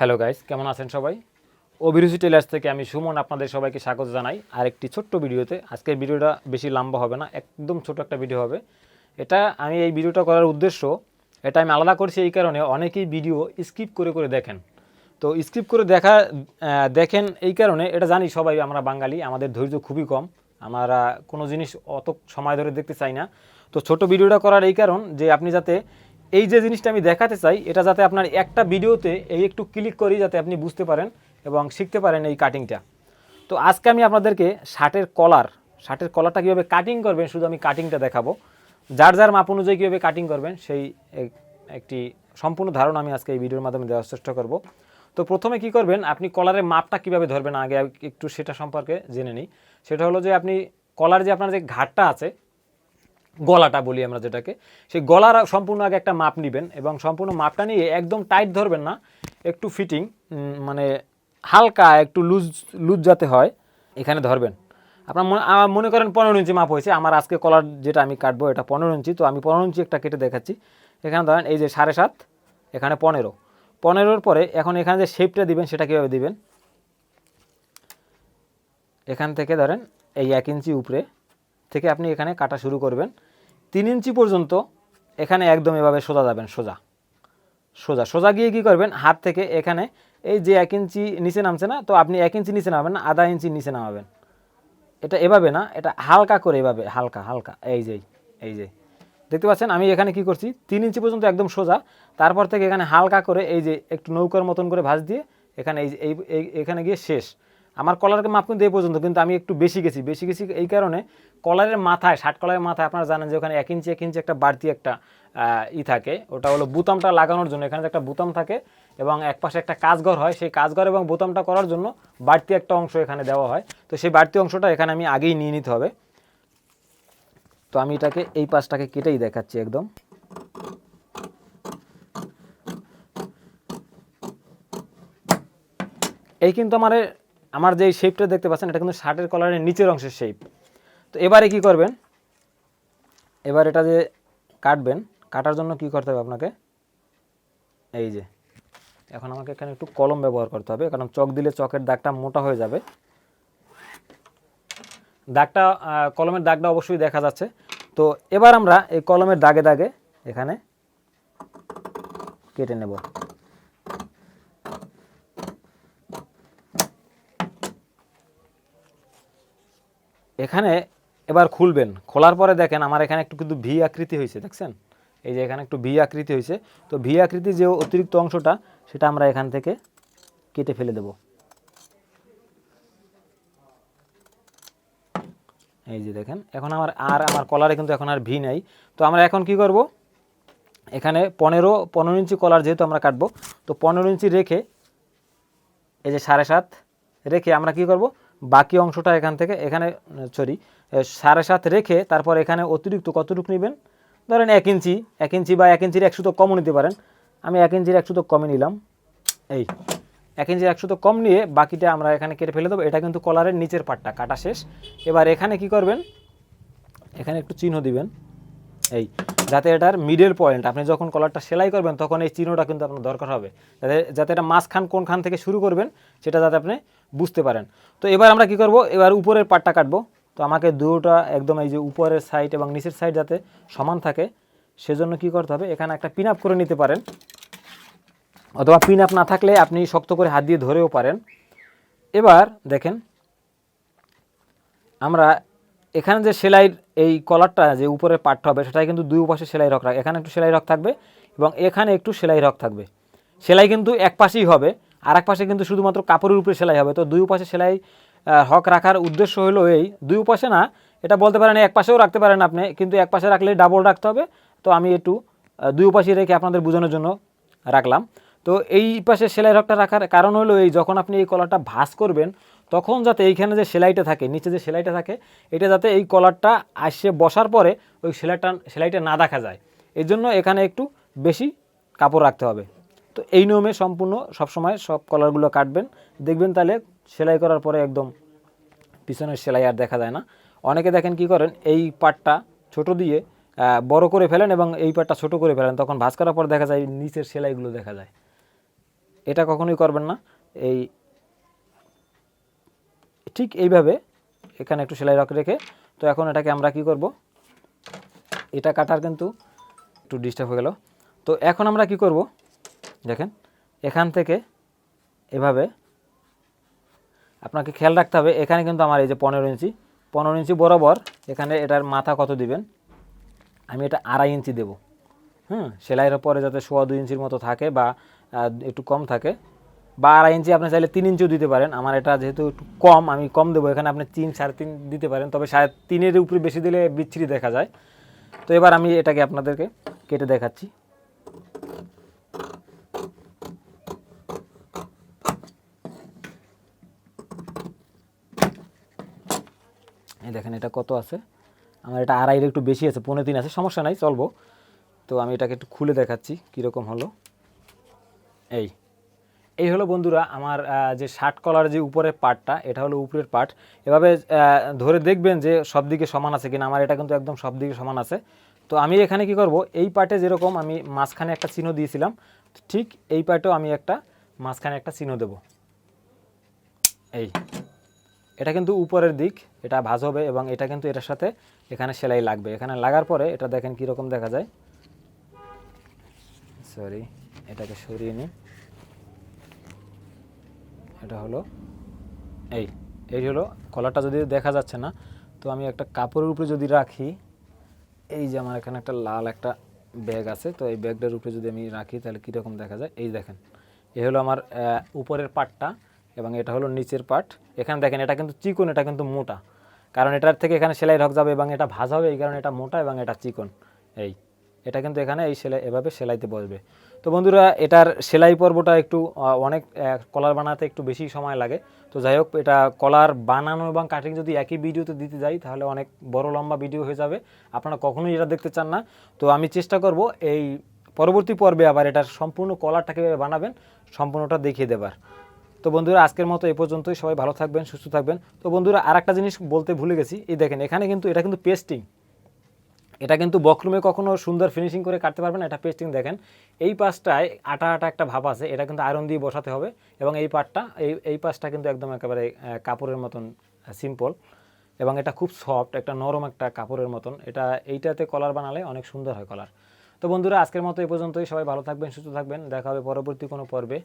Hello guys কেমন আছেন সবাই? অভিরুচি টেলার্স থেকে আমি সুমন আপনাদের সবাইকে স্বাগত জানাই। আর একটি ছোট্ট ভিডিওতে। আজকের ভিডিওটা বেশি লম্বা হবে না, একদম ছোট একটা ভিডিও হবে। এটা আমি এই ভিডিওটা করার উদ্দেশ্য, এটা আমি আলাদা করছি এই কারণে অনেকেই ভিডিও স্কিপ করে করে দেখেন। তো স্কিপ করে দেখা দেখেন এই কারণে, এটা জানি সবাই, আমরা বাঙালি, আমাদের ধৈর্য খুবই কম। আমরা কোনো জিনিস অত সময় ধরে দেখতে চাই না। তো ছোট ভিডিওটা করার এই কারণ যে আপনি যাতে এই যে জিনিসটা আমি দেখাতে চাই, এটা যাতে আপনার একটা ভিডিওতে এই একটু ক্লিক করি যাতে আপনি বুঝতে পারেন এবং শিখতে পারেন এই কাটিংটা তো আজকে আমি আপনাদেরকে শার্টের কলার শার্টের কলারটা কীভাবে কাটিং করবেন, শুধু আমি কাটিংটা দেখাবো। যার যার মাপ অনুযায়ী কীভাবে কাটিং করবেন, সেই এক- একটি সম্পূর্ণ ধারণা আমি আজকে এই ভিডিওর মাধ্যমে দেওয়ার চেষ্টা করব। তো প্রথমে কি করবেন, আপনি কলারের মাপটা কীভাবে ধরবেন, আগে একটু সেটা সম্পর্কে জেনে নিই। সেটা হলো যে আপনি কলার যে আপনার যে ঘাটটা আছে গলাটা বলি আমরা যেটাকে। সেই গলার সম্পূর্ণ আগে একটা মাপ নেবেন এবং সম্পূর্ণ মাপটা নিয়ে একদম টাইট ধরবেন না। একটু ফিটিং মানে হালকা একটু লুজ লুজ যাতে হয়, এখানে ধরবেন। আপনার মনে করেন পনেরো ইঞ্চি মাপ হয়েছে। আমার আজকে কলার যেটা আমি কাটবো এটা পনেরো ইঞ্চি। তো আমি পনেরো ইঞ্চি একটা কেটে দেখাচ্ছি। এখানে ধরেন এই যে সাড়ে সাত, এখানে পনেরো। পনেরোর পরে এখন এখানে যে শেপটা দিবেন সেটা কীভাবে দিবেন? এখান থেকে ধরেন এই এক ইঞ্চি উপরে থেকে আপনি এখানে কাটা শুরু করবেন। তিন ইঞ্চি পর্যন্ত এখানে একদম এভাবে সোজা যাবেন, সোজা। সোজা সোজা গিয়ে কি করবেন? হাত থেকে এখানে এই যে এক ইঞ্চি নিচে নামছে না, তো আপনি এক ইঞ্চি নিচে নামাবেন না, আধা ইঞ্চি নিচে নামাবেন। এটা এভাবে না, এটা হালকা করে এভাবে, হালকা হালকা, এই যে এই যে। দেখতে পাচ্ছেন, আমি এখানে কি করছি? তিন ইঞ্চি পর্যন্ত একদম সোজা, তারপর থেকে এখানে হালকা করে এই যে একটু নৌকার মতন করে ভাঁজ দিয়ে এখানে এই এখানে গিয়ে শেষ। আমার কলারকে মাপ কিন্তু এই পর্যন্ত, কিন্তু আমি একটু বেশি গেছি। বেশি গেছি এই কারণে কলারের মাথায় ষাট কলারের মাথায় আপনারা জানেন যে ওখানে এক ইঞ্চি এক ইঞ্চি একটা বাড়তি একটা ই থাকে। ওটা হলো বুতামটা লাগানোর জন্য। এখানে একটা বুতাম থাকে এবং এক পাশে একটা কাজঘর হয়, সেই কাজঘর এবং বোতামটা করার জন্য বাড়তি একটা অংশ এখানে দেওয়া হয়। তো সেই বাড়তি অংশটা এখানে আমি আগেই নিয়ে নিতে হবে। তো আমি এটাকে এই পাশটাকে কেটেই দেখাচ্ছি একদম। এই কিন্তু আমার আমার যে শেপটা দেখতে পাচ্ছেন, এটা কিন্তু শার্টের কলারের নিচের অংশের শেপ তো এবারে কি করবেন? এবার এটা যে কাটবেন, কাটার জন্য কি করতে হবে আপনাকে? এই যে, এখন আমাকে এখানে একটু কলম ব্যবহার করতে হবে, কারণ চক দিলে চকের দাগটা মোটা হয়ে যাবে। দাগটা কলমের দাগটা অবশ্যই দেখা যাচ্ছে। তো এবার আমরা এই কলমের দাগে দাগে এখানে কেটে নেব। এখানে এবার খুলবেন, খোলার পরে দেখেন আমার এখানে একটু কিন্তু ভি আকৃতি হয়েছে, দেখছেন? এই যে এখানে একটু ভি আকৃতি হয়েছে। তো ভি আকৃতি যে অতিরিক্ত অংশটা, সেটা আমরা এখান থেকে কেটে ফেলে দেব। এই যে দেখেন, এখন আমার আর আমার কলারে কিন্তু এখন আর ভি নেই। তো আমরা এখন কি করব? এখানে পনেরো পনেরো ইঞ্চি কলার যেহেতু আমরা কাটবো, তো পনেরো ইঞ্চি রেখে এই যে সাড়ে সাত রেখে আমরা কি করব? বাকি অংশটা এখান থেকে, এখানে সরি সাড়ে সাত রেখে তারপর এখানে অতিরিক্ত কতটুকু নেবেন? ধরেন এক ইঞ্চি এক ইঞ্চি বা এক ইঞ্চির একশো তো কমও নিতে পারেন। আমি এক ইঞ্চির একশো তো কমে নিলাম। এই, এক ইঞ্চির একশো তো কম নিয়ে বাকিটা আমরা এখানে কেটে ফেলে দেবো। এটা কিন্তু কলারের নিচের পাটটা, কাটা শেষ। এবার এখানে কি করবেন? এখানে একটু চিহ্ন দিবেন। এই, যাতে এটার মিডল পয়েন্ট আপনি যখন কলারটা সেলাই করবেন, তখন এই চিহ্নটা কিন্তু আপনার দরকার হবে। যাতে যাতে এটা মাঝখান কোনখান থেকে শুরু করবেন, সেটা যাতে আপনি বুঝতে পারেন। তো এবার আমরা কি করব? এবার উপরের পাটটা কাটবো। তো আমাকে দুটোটা একদম এই যে উপরের সাইড এবং নিচের সাইড যাতে সমান থাকে, সেজন্য কি করতে হবে? এখানে একটা পিন আপ করে নিতে পারেন। অথবা পিন আপ না থাকলে আপনি শক্ত করে হাত দিয়ে ধরেও পারেন। এবার দেখেন, আমরা এখানে যে সেলাইয়ের এই কলারটা যে উপরে পাটটা হবে, সেটাই কিন্তু দুই পাশে সেলাই রক, এখানে একটু সেলাই রক থাকবে এবং এখানে একটু সেলাই রক থাকবে। সেলাই কিন্তু এক পাশেই হবে। আর এক পাশে কিন্তু শুধুমাত্র কাপড়ের উপরে সেলাই হবে। তো দুই পাশে সেলাই হক রাখার উদ্দেশ্য হলো এই। দুই পাশে না, এটা বলতে পারেন এক পাশেও রাখতে পারেন আপনি, কিন্তু এক পাশে রাখলে ডাবল রাখতে হবে। তো আমি একটু দুই পাশে রেখে আপনাদের বোঝানোর জন্য রাখলাম। তো এই পাশে সেলাই রকটা রাখার কারণ হলো এই, যখন আপনি এই কলারটা ভাঁজ করবেন, তখন যাতে এইখানে যে সেলাইটা থাকে, নিচে যে সেলাইটা থাকে, এটা যাতে এই কলারটা আসে বসার পরে ওই সেলাইটা সেলাইটা না দেখা যায়। এই জন্য এখানে একটু বেশি কাপড় রাখতে হবে। তো এই নিয়মে সম্পূর্ণ সবসময় সব কলারগুলো কাটবেন। দেখবেন তাহলে সেলাই করার পরে একদম পিছনের সেলাই আর দেখা যায় না। অনেকে দেখেন কি করেন, এই পাটটা ছোট দিয়ে বড় করে ফেলেন এবং এই পাটটা ছোট করে ফেলেন, তখন ভাঁজ করার পর দেখা যায় নিচের সেলাইগুলো দেখা যায়। এটা কখনোই করবেন না। এই ঠিক এইভাবে এখানে একটু সেলাই রক রেখে, তো এখন এটাকে আমরা কি করব? এটা কাটার কিন্তু একটু ডিস্টার্ব হয়ে গেল। তো এখন আমরা কি করব? দেখেন, এখান থেকে এভাবে আপনাকে খেয়াল রাখতে হবে, এখানে কিন্তু আমার এই যে পনেরো ইঞ্চি পনেরো ইঞ্চি বরাবর এখানে এটার মাথা কত দিবেন? আমি এটা আড়াই ইঞ্চি দেবো। হুম, সেলাইয়ের পরে যাতে সোয়া দুই ইঞ্চির মতো থাকে বা একটু কম থাকে, বা আড়াই ইঞ্চি আপনি চাইলে তিন ইঞ্চিও দিতে পারেন। আমার এটা যেহেতু একটু কম, আমি কম দেবো, এখানে আপনি তিন, সাড়ে তিন দিতে পারেন। তবে সাড়ে তিনের উপরে বেশি দিলে বিচ্ছিরি দেখা যায়। তো এবার আমি এটাকে আপনাদেরকে কেটে দেখাচ্ছি। এই দেখেন এটা কত আছে? আমার এটা আড়াইয়ের একটু বেশি আছে পনেরো দিন আছে, সমস্যা নাই, চলবো। তো আমি এটাকে একটু খুলে দেখাচ্ছি, কীরকম হলো। এই এই হলো বন্ধুরা আমার যে শার্ট কলার যে উপরের পার্টটা এটা হলো উপরের পার্ট এভাবে ধরে দেখবেন যে সব দিকে সমান আছে কিনা, আমার এটা কিন্তু একদম সব দিকে সমান আছে। তো আমি এখানে কি করব, এই পার্টে যেরকম আমি মাঝখানে একটা চিহ্ন দিয়েছিলাম, ঠিক এই পার্টেও আমি একটা মাঝখানে একটা চিহ্ন দেব। এই এটা কিন্তু উপরের দিক, এটা ভাজ হবে এবং এটা কিন্তু এটার সাথে এখানে সেলাই লাগবে। এখানে লাগার পরে এটা দেখেন কীরকম দেখা যায়। সরি এটাকে সরিয়ে নিই। এটা হলো এই এই হলো কলারটা যদি দেখা যাচ্ছে না, তো আমি একটা কাপড়ের উপরে যদি রাখি, এই যে আমার এখানে একটা লাল একটা ব্যাগ আছে, তো এই ব্যাগটার উপরে যদি আমি রাখি তাহলে কীরকম দেখা যায়? এই দেখেন, এই হলো আমার উপরের পার্টটা এবং এটা হলো নিচের পার্ট এখানে দেখেন, এটা কিন্তু চিকন, এটা কিন্তু মোটা। কারণ এটার থেকে এখানে সেলাই রক যাবে এবং এটা ভাজ হবে, এই কারণে এটা মোটা এবং এটা চিকন। এই, এটা কিন্তু এখানে এই সেলাই, এভাবে সেলাইতে বসবে। তো বন্ধুরা, এটার সেলাই পর্বটা একটু অনেক কলার বানাতে একটু বেশি সময় লাগে। তো যাই হোক, এটা কলার বানানো এবং কাটিং যদি একই ভিডিওতে দিতে যাই, তাহলে অনেক বড় লম্বা ভিডিও হয়ে যাবে। আপনারা কখনোই এটা দেখতে চান না। তো আমি চেষ্টা করব এই পরবর্তী পর্বে আবার এটার সম্পূর্ণ কলারটা কীভাবে বানাবেন, সম্পূর্ণটা দেখিয়ে দেবার। তো বন্ধুরা, আজকের মতো এই পর্যন্তই। সবাই ভালো থাকবেন, সুস্থ থাকবেন। তো বন্ধুরা আর একটা জিনিস বলতে ভুলে গেছি। এই দেখেন, এখানে কিন্তু এটা কিন্তু পেস্টিং এটা কিন্তু বকরুমে কখনো সুন্দর ফিনিশিং করে কাটতে পারবেন এটা পেস্টিং দেখেন। এই পাশটায় আটা আটা একটা ভাব আছে, এটা কিন্তু আয়রন দিয়ে বসাতে হবে। এবং এই পাটটা, এই এই পাশটা কিন্তু একদম একেবারে কাপড়ের মতন সিম্পল এবং এটা খুব সফট একটা নরম একটা কাপড়ের মতন। এটা, এইটাতে কলার বানালে অনেক সুন্দর হয় কলার তো বন্ধুরা, আজকের মতো এই পর্যন্তই। সবাই ভালো থাকবেন, সুস্থ থাকবেন। দেখা হবে পরবর্তী কোনো পর্বে।